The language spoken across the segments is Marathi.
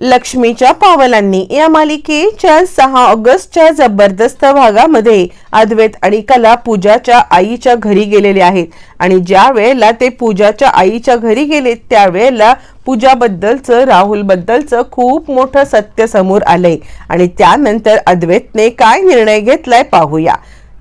लक्ष्मीच्या पावलांनी या मालिकेच्या सहा ऑगस्टच्या जबरदस्त भागामध्ये अद्वैत आणि कला पूजाच्या आईच्या घरी गेलेले आहेत. आणि ज्या वेळेला ते पूजाच्या आईच्या घरी गेले त्यावेळेला पूजाबद्दलचं राहुलबद्दलचं खूप मोठं सत्य समोर आलंय. आणि त्यानंतर अद्वैतने काय निर्णय घेतलाय पाहूया.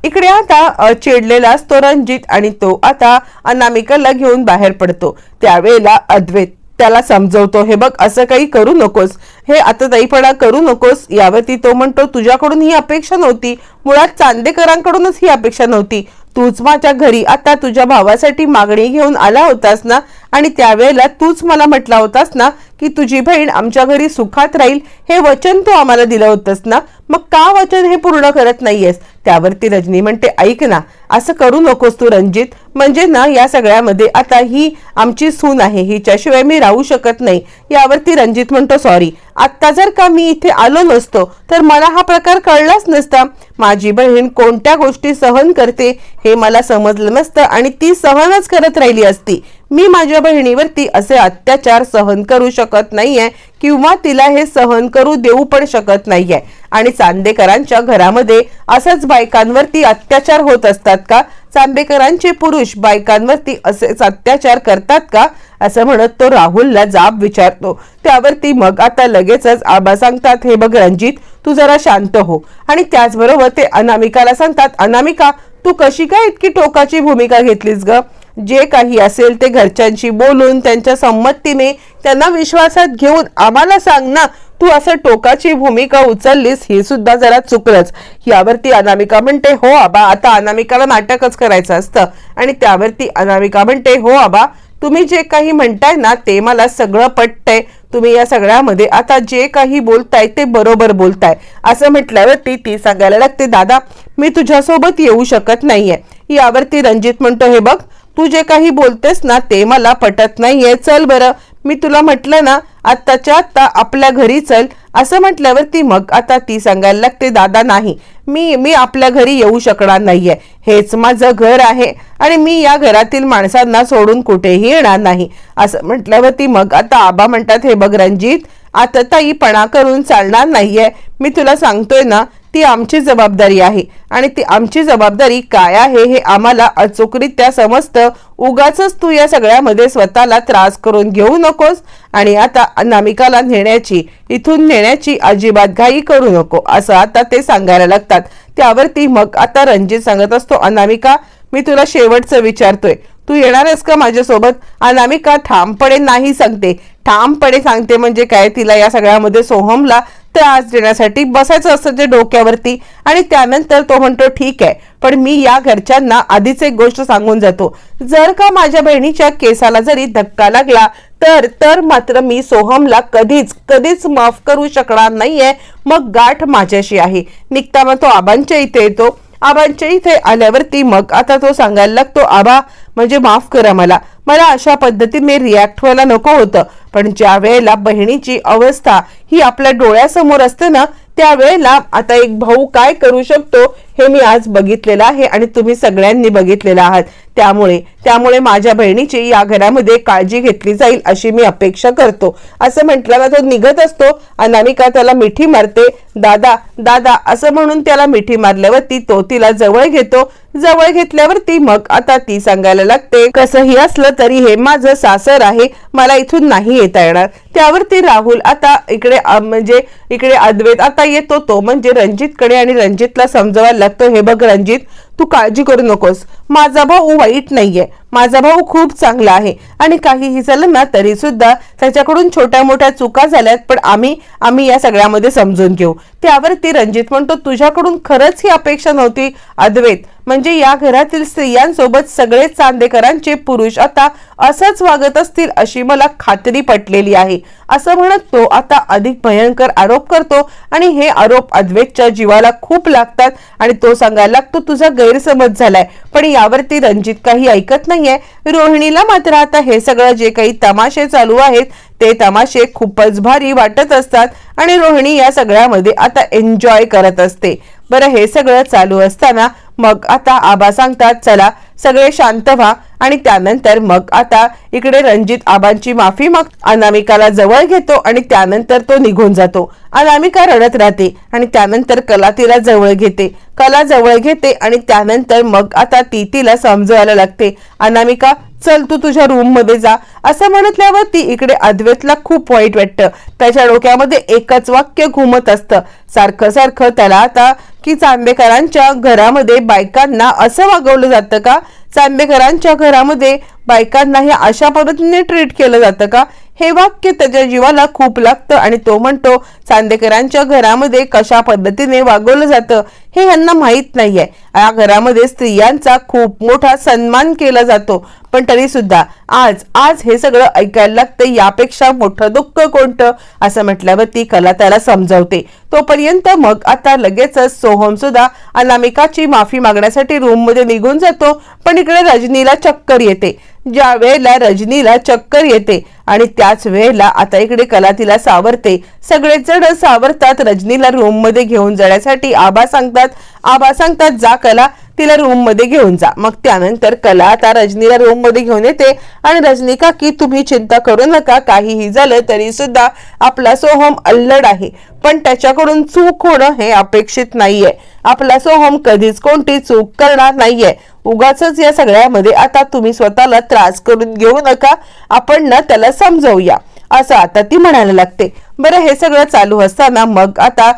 इकडे आता चेडलेला चिडलेला असतो रणजित आणि तो आता अनामिकाला घेऊन बाहेर पडतो. त्यावेळेला अद्वैत त्याला समजवतो. हे बघ असं काही करू नकोस. हे आता दाईपणा करू नकोस. यावरती तो म्हणतो तुझ्याकडून ही अपेक्षा नव्हती. मुळात चांदेकरांकडूनच ही अपेक्षा नव्हती. तूच माझ्या घरी आता तुझ्या भावासाठी मागणी घेऊन आला होतास ना आणि त्यावेळेला तूच मला म्हटला होतास ना की तुझी बहीण आमच्या घरी सुखात राहील हे वचन तू आम्हाला दिलं होतंस ना? मग का वचन हे पूर्ण करत नाहीयेस? त्यावरती रजनी म्हणते ऐक ना असं करू नकोस तू रणजित. म्हणजे ना या सगळ्यामध्ये आता ही आमची सून आहे हिच्याशिवाय मी राहू शकत नाही. यावरती रणजित म्हणतो सॉरी. आत्ता जर का मी इथे आलो नसतो तर मला हा प्रकार कळलाच नसता. माझी बहीण कोणत्या गोष्टी सहन करते हे मला समजलं नसतं आणि ती सहनच करत राहिली असती. मी माझ्या बहिणीवरती असे अत्याचार सहन करू शकत नाहीये किंवा तिला हे सहन करू देऊ पण शकत नाहीये. आणि चांदेकरांच्या घरामध्ये असंच बायकांवरती अत्याचार होत असतात का? चांदेकरांचे पुरुष बायकांवरती असेच अत्याचार करतात का? असं म्हणत तो राहुलला जाब विचारतो. त्यावरती मग आता लगेचच आबा सांगतात हे बघ रणजित तू जरा शांत हो. आणि त्याचबरोबर ते अनामिकाला सांगतात अनामिका तू कशी काय इतकी टोकाची भूमिका घेतलीस ग? जे काही असेल ते घरच्यांशी बोलून त्यांच्या संमतीने त्यांना विश्वासात घेऊन आम्हाला सांग ना तू असं टोकाची भूमिका उचललीस हे सुद्धा जरा चुकलंच. यावरती अनामिका म्हणते हो आबा आता अनामिकाला नाटकच करायचं असतं. आणि त्यावरती अनामिका म्हणते हो आबा तुम्ही जे काही म्हणताय ना ते मला सगळं पटतंय. तुम्ही या सगळ्यामध्ये आता जे काही बोलताय ते बरोबर बोलताय. असं म्हटल्यावरती ती सांगायला लागते दादा मी तुझ्यासोबत येऊ शकत नाहीये. यावरती रणजित म्हणतो हे बघ तू जे काही बोलतेस ना ते मला पटत नाहीये. चल बरं. मी तुला म्हटलं ना आत्ताच्या आत्ता आपल्या घरी चल. असं म्हटल्यावर ती मग आता ती सांगायला लागते दादा नाही. मी मी आपल्या घरी येऊ शकणार नाहीये. हेच माझं घर आहे आणि मी या घरातील माणसांना सोडून कुठेही येणार नाही. असं म्हटल्यावर ती मग आता आबा म्हणतात हे बघ रणजित आता ताईपणा करून चालणार नाहीये. मी तुला सांगतोय ना ती आमची जबाबदारी आहे. आणि ती आमची जबाबदारी काय आहे हे आम्हाला अचूकरित्या समजतं. उगाच तू या सगळ्यामध्ये स्वतःला त्रास करून घेऊ नकोस आणि आता अनामिकाला नेण्याची इथून नेण्याची अजिबात घाई करू नको असं आता ते सांगायला लागतात. त्यावरती मग आता रणजित सांगत असतो अनामिका मी तुला शेवटचं विचारतोय. तू येणार आहेस का माझ्यासोबत? अनामिका ठामपणे नाही सांगते. ठामपणे सांगते म्हणजे काय? तिला या सगळ्यामध्ये सोहमला त्रास देण्यासाठी बसायचं असतं ते डोक्यावरती. आणि त्यानंतर तो म्हणतो ठीक आहे पण मी या घरच्यांना आधीच एक गोष्ट सांगून जातो. जर का माझ्या बहिणीच्या केसाला जरी धक्का लागला तर तर मात्र मी सोहमला कधीच कधीच माफ करू शकणार नाहीये. मग गाठ माझ्याशी आहे. निघता मग तो आबांच्या इथे येतो. आबांच्या इथे आल्यावरती मग आता तो सांगायला लागतो आबा म्हणजे माफ करा मला. मला अशा पद्धतीने रिॲक्ट व्हायला नको होतं. पण ज्या वेळेला बहिणीची अवस्था ही आपल्या डोळ्यासमोर असते ना त्यावेळेला आता एक भाऊ काय करू शकतो हे मी आज बघितलेलं आहे आणि तुम्ही सगळ्यांनी बघितलेलं आहात. त्यामुळे त्यामुळे माझ्या बहिणीची या घरामध्ये काळजी घेतली जाईल अशी मी अपेक्षा करतो. असं म्हटल्यावर तो निघत असतो अनामिका त्याला मिठी मारते. दादा दादा असं म्हणून त्याला मिठी मारल्यावरती तो तिला जवळ घेतो. जवळ घेतल्यावर ती मग आता ती सांगायला लागते कसंही असलं तरी हे माझं सासर आहे. मला इथून नाही येता येणार. त्यावरती राहुल आता इकडे म्हणजे इकडे अद्वैत आता येतो. तो म्हणजे रणजितकडे आणि रणजितला समजवायला लागतो हे बघ रणजित तू काळजी करू नकोस. माझा भाऊ वाईट नाहीये. माझा भाऊ खूप चांगला आहे. आणि काहीही झालं ना तरी सुद्धा त्याच्याकडून छोट्या मोठ्या चुका झाल्यात पण आम्ही आम्ही या सगळ्यामध्ये समजून घेऊ. त्यावर ती रणजित म्हणतो तुझ्याकडून खरंच ही अपेक्षा नव्हती अद्वैत. म्हणजे या घरातील स्त्रियांसोबत सगळे चांदेकरांचे पुरुष आता असंच वागत असतील अशी मला खात्री पटलेली आहे. असं म्हणत तो आता अधिक भयंकर आरोप करतो. आणि हे आरोप अद्वैतच्या जीवाला खूप लागतात. आणि तो सांगायला लागतो तुझा गैरसमज झालाय. पण यावरती रणजित काही ऐकत नाहीये. रोहिणीला मात्र आता हे सगळं जे काही तमाशे चालू आहेत ते तमाशे खूपच भारी वाटत असतात आणि रोहिणी या सगळ्यामध्ये आता एन्जॉय करत असते. बरं हे सगळं चालू असताना मग आता आबा सांगतात चला सगळे शांत व्हा. आणि त्यानंतर मग आता इकडे रणजित आबांची माफी मग अनामिकाला जवळ घेतो आणि त्यानंतर तो निघून जातो. अनामिका रडत राहते आणि त्यानंतर कला तिला जवळ घेते. कला जवळ घेते आणि त्यानंतर मग आता ती तिला समजवायला लागते. अनामिका चल तू तुझ्या रूममध्ये जा. असं म्हणतल्यावर ती इकडे अद्वैतला खूप वाईट वाटतं. त्याच्या डोक्यामध्ये एकच वाक्य घुमत असतं. सारखं सारखं त्याला आता की चांदेकरांच्या घरामध्ये बायकांना असं वागवलं जातं का? चांदेकरांच्या घरामध्ये बायकांना हे अशा पद्धतीने ट्रीट केलं जातं का? हे वाक्य त्याच्या जीवाला खूप लागतं आणि तो म्हणतो चांदेकरांच्या घरामध्ये कशा पद्धतीने वागवलं जातं हे यांना माहीत नाहीये. या घरामध्ये स्त्रियांचा खूप मोठा सन्मान केला जातो. पण तरी सुद्धा आज आज हे सगळं ऐकायला लागतं यापेक्षा मोठं दुःख कोणतं? असं म्हटल्यावर ती कला त्याला समजावते. तोपर्यंत मग आता लगेचच सोहम सुद्धा अनामिकाची माफी मागण्यासाठी रूममध्ये निघून जातो. पण इकडे रजनीला चक्कर येते. ज्या वेळेला रजनीला चक्कर येते आणि त्याच वेळेला आता इकडे कला तिला सावरते. सगळेच जण सावरतात. रजनीला रूममध्ये घेऊन जाण्यासाठी आबा सांगतात. आबा सांगतात जा कला तिला रूममध्ये घेऊन जा. मग त्यानंतर कला आता रजनीला रूममध्ये घेऊन येते. आणि रजनी काकी तुम्ही चिंता करू नका काहीही झालं तरी सुद्धा आपला सोहम अल्लड आहे. पण त्याच्याकडून चूक होणं हे अपेक्षित नाहीये. आपला सोहम कधीच कोणती चूक करणार नाहीये. उगाच या सगळ्यामध्ये आता तुम्ही स्वतःला त्रास करून घेऊ नका. आपण ना त्याला समजवूया. असं आता ती म्हणायला लागते. बरं हे सगळं चालू असताना मग आता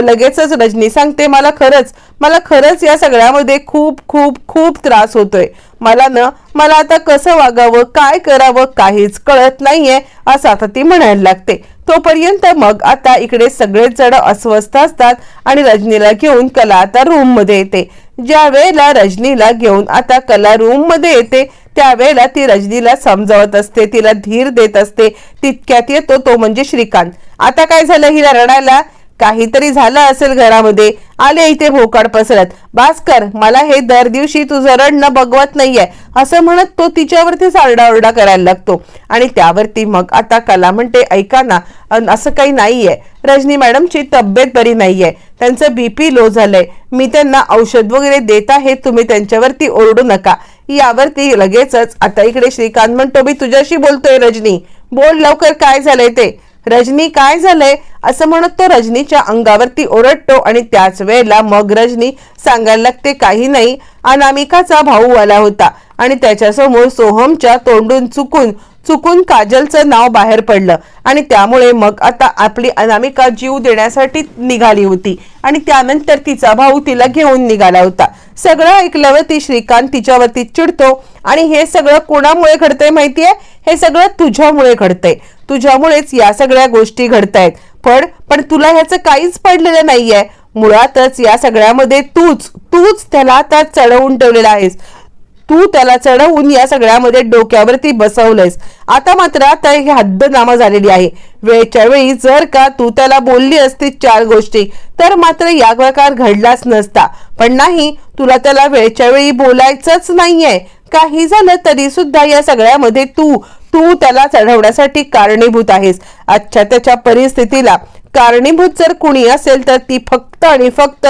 लगेचच रजनी सांगते मला खरंच मला खरंच या सगळ्यामध्ये खूप खूप खूप त्रास होतोय. मला ना मला आता कसं वागावं काय करावं काहीच कळत नाहीये असं आता ती म्हणायला लागते. तोपर्यंत मग आता इकडे सगळेच जण अस्वस्थ असतात आणि रजनीला घेऊन कला आता रूममध्ये येते. ज्या वेळेला रजनीला घेऊन आता कला रूममध्ये येते त्यावेळेला ती रजनीला समजावत असते तिला धीर देत असते तितक्यात येतो तो म्हणजे श्रीकांत. आता काय झालं? हिला रडायला काहीतरी झालं असेल घरामध्ये. आले इथे भोकाड पसरत. भास्कर मला हे दर दिवशी तुझं रडणं बघवत नाहीये. असं म्हणत तो तिच्यावरतीच आरडाओरडा करायला लागतो. आणि त्यावरती मग आता कला म्हणते ऐका ना असं काही नाहीये. रजनी मॅडमची तब्येत बरी नाहीये. त्यांचं बीपी लो झालंय. मी त्यांना औषध वगैरे देत आहे. तुम्ही त्यांच्यावरती ओरडू नका. यावरती लगेचच. आता इकडे श्रीकांत म्हणतो मी तुझ्याशी बोलतोय रजनी. बोल लवकर काय झालंय ते? रजनी काय झालंय? असं म्हणत तो रजनीच्या अंगावरती ओरडतो आणि त्याच वेळेला मग रजनी सांगायला लागते काही नाही अनामिकाचा भाऊ आला होता आणि त्याच्यासमोर सोहमच्या तोंडून चुकून चुकून काजलचं नाव बाहेर पडलं. आणि त्यामुळे मग आता आपली अनामिका जीव देण्यासाठी निघाली होती. आणि त्यानंतर तिचा भाऊ तिला घेऊन निघाला होता. सगळं ऐकल्यावर ती श्रीकांत तिच्यावरती चिडतो. आणि हे सगळं कोणामुळे घडतंय माहितीये? हे सगळं तुझ्यामुळे घडतंय. तुझ्यामुळेच या सगळ्या गोष्टी घडतायत. पण पण तुला ह्याचं काहीच पडलेलं नाहीये. मुळातच या सगळ्यामध्ये तूच तूच त्याला आता चढवून ठेवलेला आहेस. तू त्याला चढवून या सगळ्यामध्ये डोक्यावरती बसवलंयस. आता मात्र आता ही हद्दनामा झालेली आहे. वेळच्या वेळी जर का तू त्याला बोलली असती चार गोष्टी तर मात्र या प्रकार घडलाच नसता. पण नाही तुला त्याला वेळच्या वेळी बोलायचंच नाहीये. काही झालं तरी सुद्धा या सगळ्यामध्ये तू तू त्याला चढवण्यासाठी कारणीभूत आहेस. आजच्या त्याच्या परिस्थितीला कारणीभूत जर कुणी असेल तर ती फक्त आणि फक्त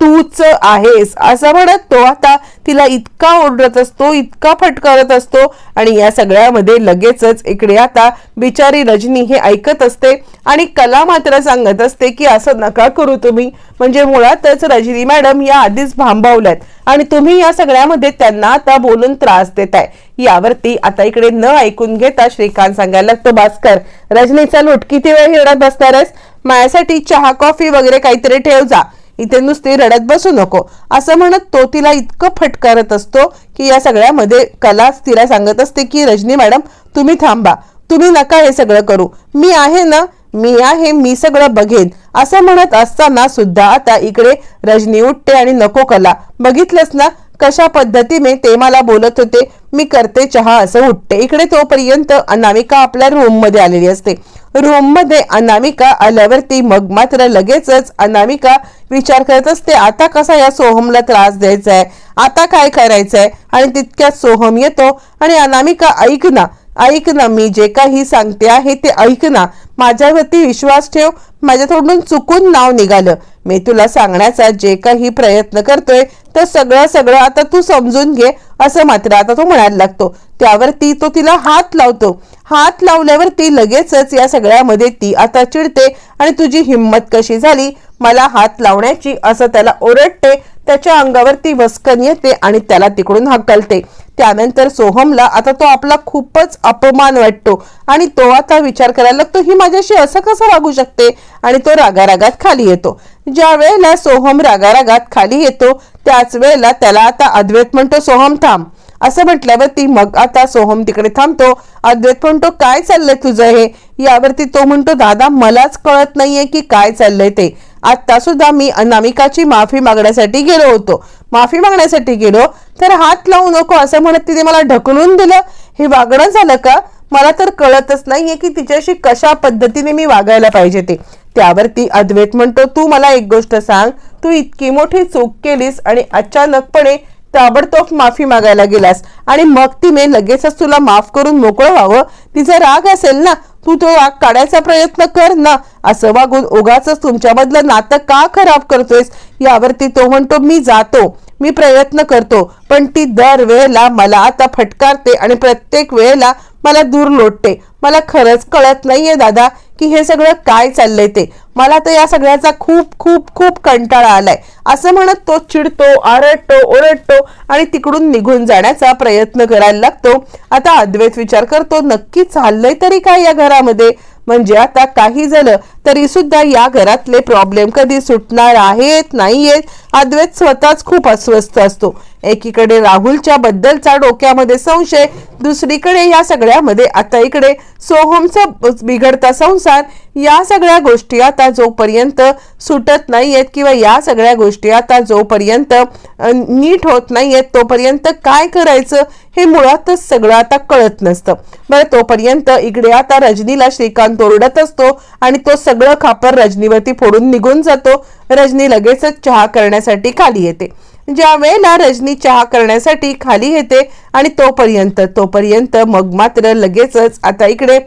तूच आहेस. असं म्हणत तो आता तिला इतका ओरडत असतो इतका फटकारत असतो आणि या सगळ्यामध्ये लगेचच इकडे आता बिचारी रजनी हे ऐकत असते आणि कला मात्र सांगत असते की असं नका करू तुम्ही. म्हणजे मुळातच रजनी मॅडम या आधीच भांबावल्यात आणि तुम्ही या सगळ्यामध्ये त्यांना आता बोलून त्रास देताय. यावरती आता इकडे न ऐकून घेता श्रीकांत सांगायला लागतो भास्कर रजनीचा लोट किती वेळ हिरडत बसणारच माझ्यासाठी चहा कॉफी वगैरे काहीतरी ठेव जा. इथे नुसती रडत बसू नको. असं म्हणत तो तिला इतकं फटकारत असतो की या सगळ्यामध्ये कला तिला सांगत असते की रजनी मॅडम तुम्ही थांबा. तुम्ही नका हे सगळं करू. मी आहे ना मी आहे मी सगळं बघेन. असं म्हणत असताना सुद्धा आता इकडे रजनी उठते आणि नको कला. बघितलंच ना कशा पद्धतीने ते मला बोलत होते मी करते चहा असं उठते. इकडे तोपर्यंत अनामिका आपल्या रूममध्ये आलेली असते. रूममध्ये अनामिका आल्यावरती मग मात्र लगेचच अनामिका विचार करत असते आता कसा या सोहमला त्रास द्यायचा आहे आता काय करायचंय? आणि तितक्यात सोहम येतो आणि अनामिका ऐक ना ऐक ना मी जे काही सांगते आहे ते ऐक ना. माझ्यावरती विश्वास ठेव माझ्या तोंडून चुकून नाव निघालं. मी तुला सांगण्याचा जे काही प्रयत्न करतोय तर सगळं सगळं आता तू समजून घे असं मात्र आता तो म्हणायला लागतो. त्यावरती तो तिला हात लावतो. हात लावल्यावरती लगेचच या सगळ्यामध्ये ती आता चिडते आणि तुझी हिंमत कशी झाली? मला हात लावण्याची असं त्याला ओरडते त्याच्या अंगावरती वस्कन येते आणि त्याला तिकडून हकलते. त्यानंतर सोहमला आता तो आपला खूपच अपमान वाटतो. आणि तो आता विचार करायला लागतो ही माझ्याशी असं कसं वागू शकते? आणि तो रागारागात खाली येतो. ज्या वेळेला सोहम रागारागात खाली येतो त्याच वेळेला त्याला आता अद्वैत म्हणतो सोहम थांब. असं म्हटल्यावरती मग आता सोहम तिकडे थांबतो. अद्वैत म्हणतो काय चाललंय तुझं हे? यावरती तो म्हणतो दादा मलाच कळत नाहीये की काय चाललंय ते. आत्ता सुद्धा मी अनामिकाची माफी मागण्यासाठी गेलो होतो. माफी मागण्यासाठी गेलो तर हात लावू नको असं म्हणत तिने मला ढकलून दिलं. हे वागणं झालं का? मला तर कळतच नाहीये की तिच्याशी कशा पद्धतीने मी वागायला पाहिजे ते. त्यावरती अद्वैत म्हणतो तू मला एक गोष्ट सांग. तू इतकी मोठी चूक केलीस आणि अचानकपणे ताबडतोब माफी मागायला गेलास. आणि मग तिने लगेचच तुला माफ करून मोकळं व्हावं. तिचा राग असेल ना तू तो राग काढायचा प्रयत्न कर ना. असं वागून उगाच तुमच्यामधलं नातं का खराब करतोयस? यावरती तो म्हणतो मी जातो. मी प्रयत्न करतो. पण ती दर वेळेला मला आता फटकारते आणि प्रत्येक वेळेला मला दूर लोटते. मला खरंच कळत नाहीये दादा. की हे सगळं काय चाललंय ते? मला तर या सगळ्याचा खूप खूप खूप कंटाळा आलाय. असं म्हणत तो चिडतो आरडतो ओरडतो आणि तिकडून निघून जाण्याचा प्रयत्न करायला लागतो. आता अद्वैत विचार करतो नक्की चाललंय तरी काय या घरामध्ये? म्हणजे आता काही झालं तरी सुद्धा या घरातले प्रॉब्लेम कधी सुटणार आहेत नाहीयेत अद्वैत स्वतःच खूप अस्वस्थ असतो. एकीकडे राहुलच्या बद्दलचा डोक्यामध्ये संशय दुसरीकडे या सगळ्यामध्ये आता इकडे सोहमचा बिघडता संसार या सगळ्या गोष्टी आता जोपर्यंत सुटत नाहीयेत किंवा या सगळ्या गोष्टी आता जोपर्यंत नीट होत नाहीयेत तोपर्यंत काय करायचं हे मुळातच सगळं आता कळत नसतं. बरं तोपर्यंत इकडे आता रजनीला श्रीकांत ओरडत असतो आणि तो सगळं सगळं खापर रजनीवरती फोडून निघून जातो. रजनी लगेचच चहा करण्यासाठी खाली येते. ज्या वेळेला रजनी चहा करण्यासाठी खाली येते आणि तोपर्यंत तोपर्यंत मग मात्र लगेचच आता इकडे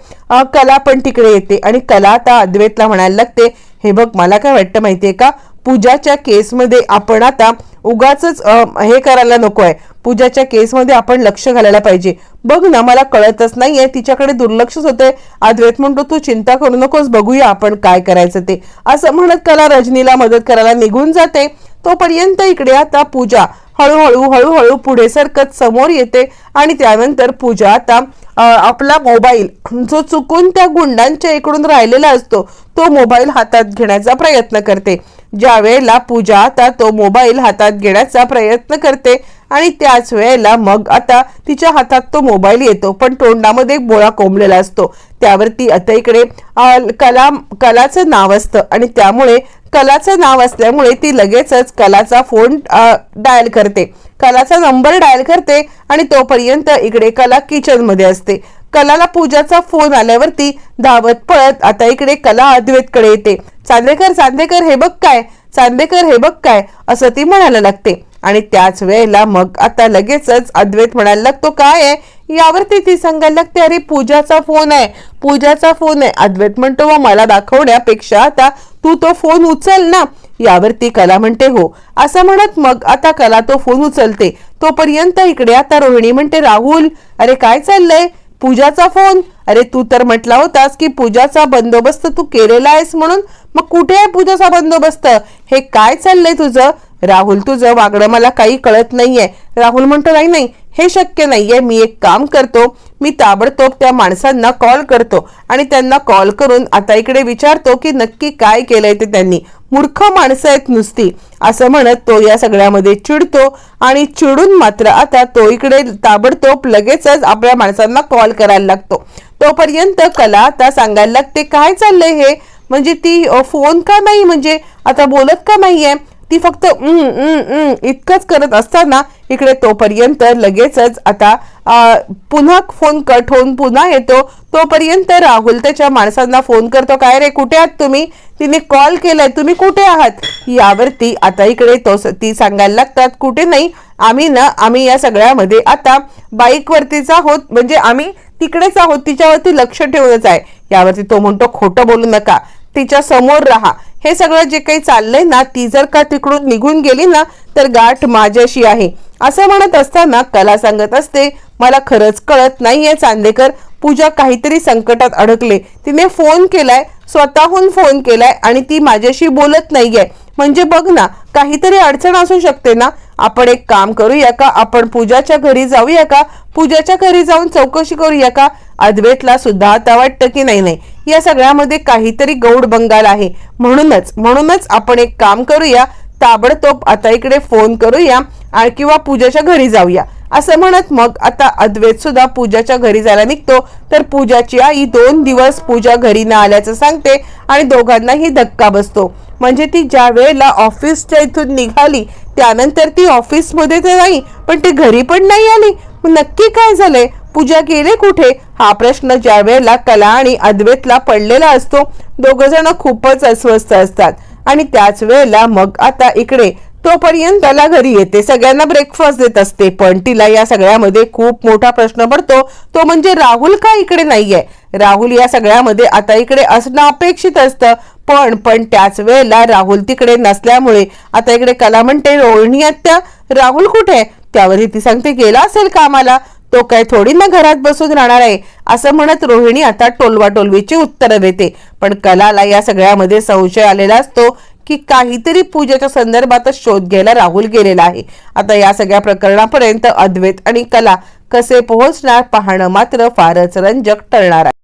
कला पण तिकडे येते आणि कला आता अद्वैतला म्हणायला लागते हे बघ मला काय वाटतं माहितीये का? पूजाच्या केसमध्ये आपण आता उगाच हे करायला नको आहे. पूजाच्या केसमध्ये आपण लक्ष घालायला पाहिजे. बघ ना मला कळतच नाहीये तिच्याकडे दुर्लक्षच होते अद्वैत म्हणतो तू चिंता करू नकोस बघूया आपण काय करायचं ते. असं म्हणत कला रजनीला मदत करायला निघून जाते. तोपर्यंत इकडे आता पूजा हळूहळू हळूहळू पुढे सरकत समोर येते. आणि त्यानंतर पूजा आता आपला मोबाईल जो चुकून त्या गुंडांच्या इकडून राहिलेला असतो तो मोबाईल हातात घेण्याचा प्रयत्न करते. ज्या वेळेला पूजा आता तो मोबाईल हातात घेण्याचा प्रयत्न करते आणि त्याच वेळेला मग आता तिच्या हातात तो मोबाईल येतो. पण तोंडामध्ये एक बोळा कोंबलेला असतो. त्यावरती आता इकडे कला कलाचं नाव असतं आणि त्यामुळे कलाचं नाव असल्यामुळे ती लगेचच कलाचा फोन डायल करते. कलाचा नंबर डायल करते आणि तोपर्यंत इकडे कला किचनमध्ये असते. कलाला पूजाचा फोन आल्यावरती धावत पळत आता इकडे कला अद्वैतकडे येते. चांदेकर चांदेकर हे बघ काय? चांदेकर हे बघ काय? असं ती म्हणायला लागते. आणि त्याच वेळेला मग आता लगेचच अद्वैत म्हणायला लागतो काय आहे? यावरती ती सांगायला लागते अरे पूजाचा फोन आहे. पूजाचा फोन आहे. अद्वैत म्हणतो "व मला दाखवण्यापेक्षा आता तू तो फोन उचल ना. यावरती कला म्हणते हो. असं म्हणत मग आता कला तो फोन उचलते. तोपर्यंत इकडे आता रोहिणी म्हणते राहुल अरे काय चाललंय? पूजाचा फोन? अरे तू तर म्हटला होतास की पूजाचा बंदोबस्त तू केलेला आहेस म्हणून. मग कुठे आहे पूजाचा बंदोबस्त? हे काय चाललंय तुझं? राहुल तुझं वागणं मला काही कळत नाहीये. राहुल म्हणतो नाही नाही हे शक्य नाहीये. मी एक काम करतो. मी ताबडतोब त्या माणसांना कॉल करतो आणि त्यांना कॉल करून आता इकडे विचारतो की नक्की काय केलंय ते त्यांनी. मूर्ख माणसं आहेत नुसती. असं म्हणत तो या सगळ्यामध्ये चिडतो आणि चिडून मात्र आता तो इकडे ताबडतोब लगेचच आपल्या माणसांना कॉल करायला लागतो. तोपर्यंत कला आता सांगायला लागते काय चाललंय हे? म्हणजे ती फोन का नाही? म्हणजे आता बोलत का नाहीये? ती फक्त इतकंच करत असताना इकडे तोपर्यंत लगेचच आता पुन्हा फोन कट होऊन पुन्हा येतो. तोपर्यंत राहुल त्याच्या माणसांना फोन करतो काय रे कुठे आहात तुम्ही? तिने कॉल केलाय तुम्ही कुठे आहात? यावरती आता इकडे तो ती सांगायला लागतात कुठे नाही आम्ही ना आम्ही या सगळ्यामध्ये आता बाईकवरतीचा आहोत म्हणजे आम्ही तिकडेच आहोत तिच्यावरती लक्ष ठेवूनच आहे. यावरती तो म्हणतो खोटं बोलू नका तिच्या समोर राहा. हे सगळं जे काही चाललंय ना ती जर का तिकडून निघून गेली ना तर गाठ माझ्याशी आहे. असं म्हणत असताना कला सांगत असते मला खरंच कळत नाहीये चांदेकर पूजा काहीतरी संकटात अडकले. तिने फोन केलाय स्वतःहून फोन केलाय आणि ती माझ्याशी बोलत नाहीये. म्हणजे बघ ना काहीतरी अडचण असू शकते ना आपण एक काम करूया का? आपण पूजाच्या घरी जाऊया का? पूजाच्या घरी जाऊन चौकशी करूया का? अद्वैतला सुद्धा आता वाटतं की नाही नाही. या सगळ्यामध्ये काहीतरी गौड बंगाल आहे. म्हणूनच म्हणूनच आपण एक काम करूया ताबडतोब आता इकडे फोन करूया आणि किंवा पूजाच्या घरी जाऊया असं म्हणत मग आता अद्वैत सुद्धा पूजाच्या घरी जायला निघतो. तर पूजाची आई दोन दिवस पूजा घरी न आल्याचं सांगते आणि दोघांनाही धक्का बसतो. म्हणजे ती ज्या वेळेला ऑफिसच्या इथून निघाली त्यानंतर ती ऑफिसमध्ये तर नाही पण ती घरी पण नाही आली. मग नक्की काय झालंय? पूजा गेले कुठे? हा प्रश्न ज्या वेळेला कला आणि अद्वैतला पडलेला असतो दोघ जण खूपच अस्वस्थ असतात. आणि त्याच वेळेला मग आता इकडे तोपर्यंत त्याला घरी येते. सगळ्यांना ब्रेकफास्ट देत असते. पण तिला या सगळ्यामध्ये खूप मोठा प्रश्न पडतो. तो म्हणजे राहुल का इकडे नाहीये? राहुल या सगळ्यामध्ये आता इकडे असणं अपेक्षित असतं. पण पण त्याच वेळेला राहुल तिकडे नसल्यामुळे आता इकडे कला म्हणते रोहिणी आत्या. राहुल कुठे? आहे त्यावरही ती सांगते गेला असेल कामाला? तो काय थोडी ना घरात बसून राहणार आहे? असं म्हणत रोहिणी आता टोलवा टोलवीची उत्तरं देते. पण कलाला या सगळ्यामध्ये संशय आलेला असतो. की काहीतरी पूजेच्या संदर्भातच शोध घ्यायला राहुल गेलेला आहे. आता या सगळ्या प्रकरणापर्यंत अद्वैत आणि कला कसे पोहोचणार पाहणं मात्र फारच रंजक ठरणार आहे.